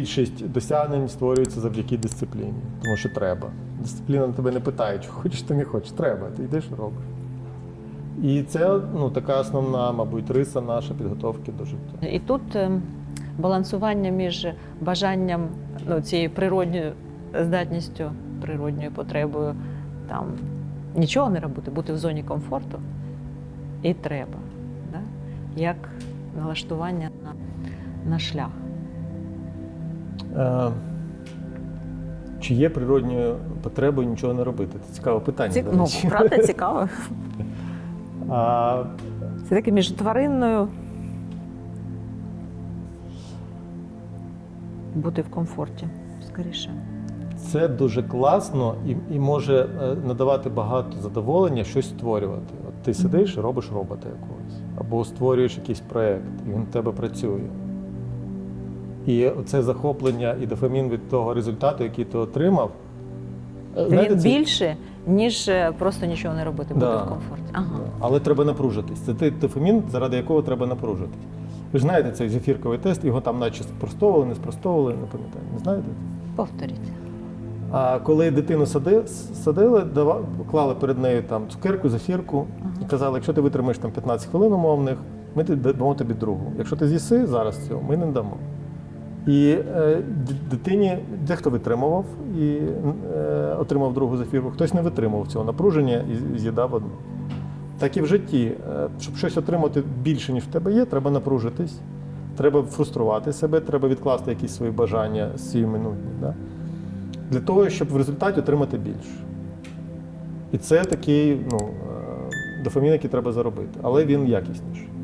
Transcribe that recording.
більшість досягнень створюється завдяки дисципліні, тому що треба. Дисципліна на тебе не питає, чи хочеш ти не хочеш. Треба, ти йдеш і робиш. І це ну, така основна, мабуть, риса наша підготовки до життя. І тут е, балансування між бажанням ну, цією природньою здатністю, природньою потребою там нічого не робити, бути в зоні комфорту, і треба. Да? Як налаштування на, на шлях. Е, чи є природньою потребою нічого не робити? Це цікаве питання. Ці, ну, правда, цікаво. А, Це таке між тваринною. Бути в комфорті, скоріше. Це дуже класно і, і може е, надавати багато задоволення щось створювати. От ти сидиш і робиш робота якогось, або створюєш якийсь проєкт, і він в тебе працює. І це захоплення і дофамін від того результату, який ти отримав. е, знаєте, Він це- більше, ніж е, просто нічого не робити, бути в комфорті. Ага. Але треба напружитись. Це той дофамін, заради якого треба напружитись. Ви ж знаєте цей зефірковий тест, його там наче спростовували, не спростовували, не пам'ятаю. Не знаєте? Повторіть. А коли дитину сади, садили, дава, клали перед нею там цукерку, зефірку і казали, якщо ти витримаєш там 15 хвилин умовних, ми тобі дамо тобі другу. Якщо ти з'їси зараз цього, ми не дамо. І е, дитині дехто витримував і е, отримав другу зефірку, хтось не витримував цього напруження і з'їдав одну. Так і в житті, Е, щоб щось отримати більше, ніж в тебе є, треба напружитись, треба фруструвати себе, треба відкласти якісь свої бажання сіюминутні. Да? Для того, щоб в результаті отримати більше. І це такий ну, дофамін, який треба заробити, але він якісніший.